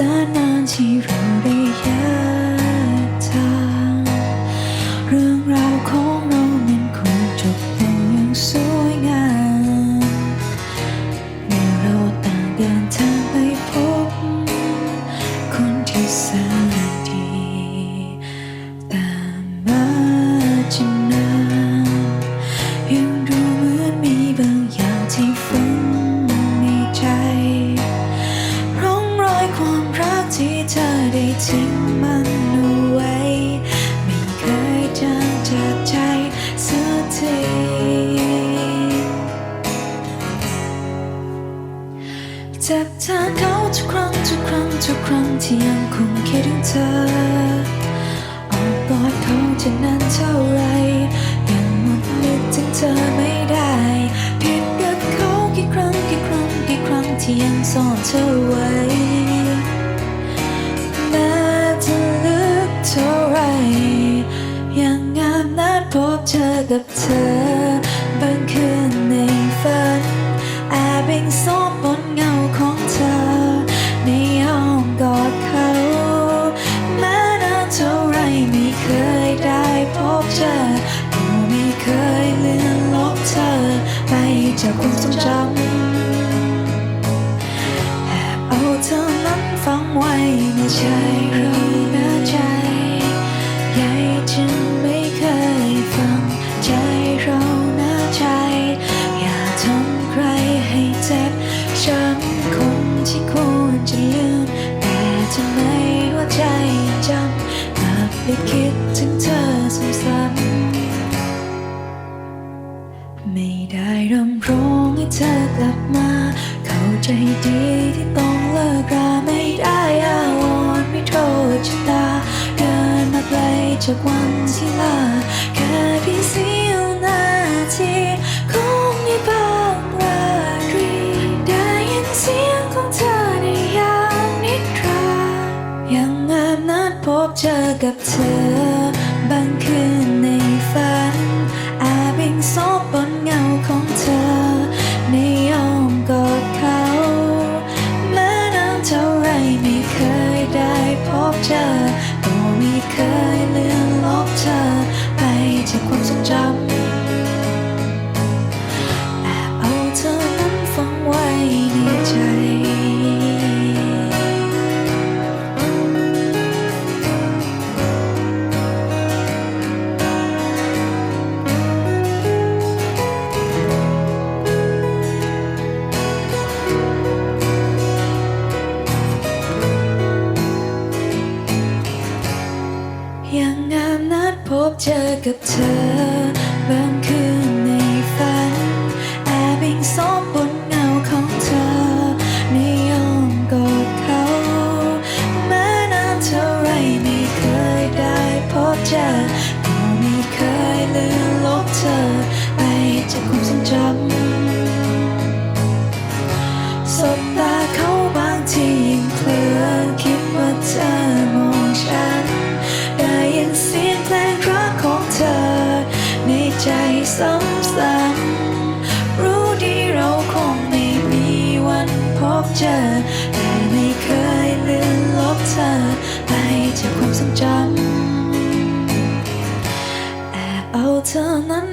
สนนานที่เราได้แยทางเรื่องราวของเรานั้นคงจบลงอย่างสวยงามเมื่อเราต่างเดินทางไปพบคนที่สา จ็บแทนเขาทุกครั้งทุกครั้งทุกครั้งที่ยังคงคิดถึงเธอออกกอดเขาจะนานเท่าไรยังหมดนึกถึงเธอไม่ได้ผิดกับเขากี่ครั้งกี่ครั้งกี่ครั้งที่ยังซ่อนเธอไว้แม้จะลึกเท่าไรยังงามนัดพบเจอกับเธอบางคืนในฝันแอบอิงซบบน จากความทรงจำแอบเอาเธอนั้นฝังไว้ในใจเราหน้าใจใหญ่จนไม่เคยฟังใจเราหน้าใจ อย่าทำใครให้เจ็บช้ำคนที่ควรจะลืม แต่ทำไมหัวใจจำกลับไปคิดถึงเธอซ้ำ เธอกลับมา เข้าใจดีที่ต้องเลิกราไม่ได้อาวรณ์ไม่โทษชะตาเดินมาไกลจากวันที่ลาแค่เพียงเสี้ยวนาทีคงมีบางราตรีได้ยินเสียงของเธอในยามนิทรายังงามนัดพบเจอกับเธอ เคยเลือนลบเธอ ไปจากความทรงจำ พบเจอกับเธอบางคืนในฝัน แอบอิงซบบนเงาของเธอ ในอ้อมกอดเขาแม้นานเท่าไรไม่เคยได้พบเจอก็ไม่เคยลืมลบเธอ ไปจากความทรงจำ ซ้ำๆรู้ดีเราคงไม่มีวันพบเจอ แต่ไม่เคยลืมลบเธอ ไปจากความทรงจำแอบเอาเธอนั้น